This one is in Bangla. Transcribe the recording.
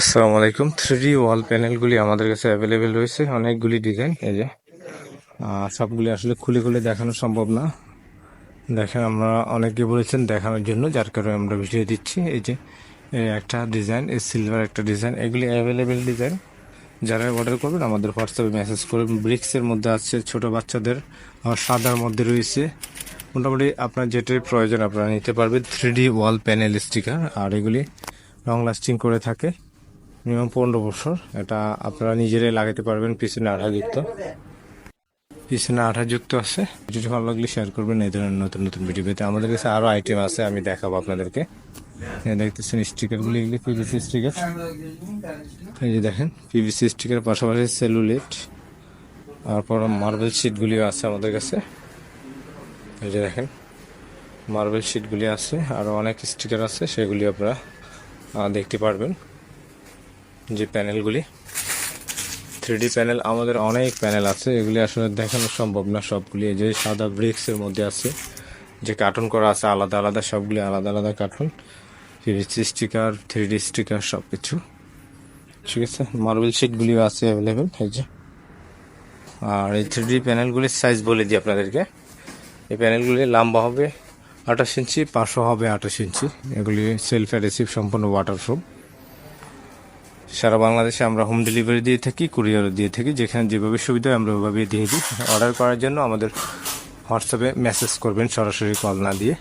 আসসালামু আলাইকুম। থ্রি ওয়াল প্যানেলগুলি আমাদের কাছে অ্যাভেলেবেল রয়েছে। অনেকগুলি ডিজাইন এই যে। সবগুলি আসলে খুলে খুলে দেখানো সম্ভব না। দেখেন, আমরা অনেকে বলেছেন দেখানোর জন্য, যার কারণে আমরা ভিডিও দিচ্ছি। এই যে একটা ডিজাইন এই সিলভার একটা ডিজাইন এগুলি অ্যাভেলেবেল ডিজাইন যারা অর্ডার করবেন, আমাদের হোয়াটসঅ্যাপে মেসেজ করবেন। ব্রিক্সের মধ্যে আছে, ছোট বাচ্চাদের আর সাদার মধ্যে রয়েছে। মোটামুটি আপনার যেটাই প্রয়োজন, আপনারা নিতে পারবেন। থ্রি ওয়াল প্যানেল স্টিকার আর এগুলি লং লাস্টিং করে থাকে। মিনিমাম পনেরো বছর। এটা আপনারা নিজেরাই লাগাতে পারবেন, পিছনে আঠাযুক্ত পিছনে আঠাযুক্ত আছে। ভিডিওটি ভালো লাগলে শেয়ার করবেন, এই ধরনের নতুন নতুন ভিডিও পেতে। আমাদের কাছে আরও আইটেম আছে, আমি দেখাবো আপনাদেরকে। দেখতেছেন স্টিকারগুলি এগুলি পিভিসি স্টিকার এই যে দেখেন পিভিসি স্টিকার পাশাপাশি সেলুলেট তারপর মার্বেল শিটগুলিও আছে আমাদের কাছে। এই যে দেখেন মার্বেল শিটগুলি আছে আরও অনেক স্টিকার আছে, সেগুলি আপনারা দেখতে পারবেন। যে প্যানেলগুলি। থ্রি প্যানেল, আমাদের অনেক প্যানেল আছে, এগুলি আসলে দেখানো সম্ভব না সবগুলি। যে সাদা ব্রিক্সের মধ্যে আছে, যে কার্টুন করা আছে, আলাদা আলাদা, সবগুলি আলাদা আলাদা cartoon PVC sticker three D sticker সব কিছু ঠিক আছে? মার্বেল শিটগুলিও আছে অ্যাভেলেবেল এই যে। আর এই থ্রি ডি প্যানেলগুলির সাইজ বলে দিই আপনাদেরকে। এই প্যানেলগুলি লম্বা হবে আঠাশ ইঞ্চি পাঁচশো হবে আঠাশ ইঞ্চি। এগুলি সেলফ অ্যাডেসিভ সম্পূর্ণ ওয়াটারপ্রুফ সারা বাংলাদেশে আমরা হোম ডেলিভারি দিয়ে থাকি কুরিয়ারও দিয়ে থাকি, যেখানে যেভাবে সুবিধা আমরা ওভাবে দিয়ে দিই। অর্ডার করার জন্য আমাদের হোয়াটসঅ্যাপে মেসেজ করবেন সরাসরি কল না দিয়ে।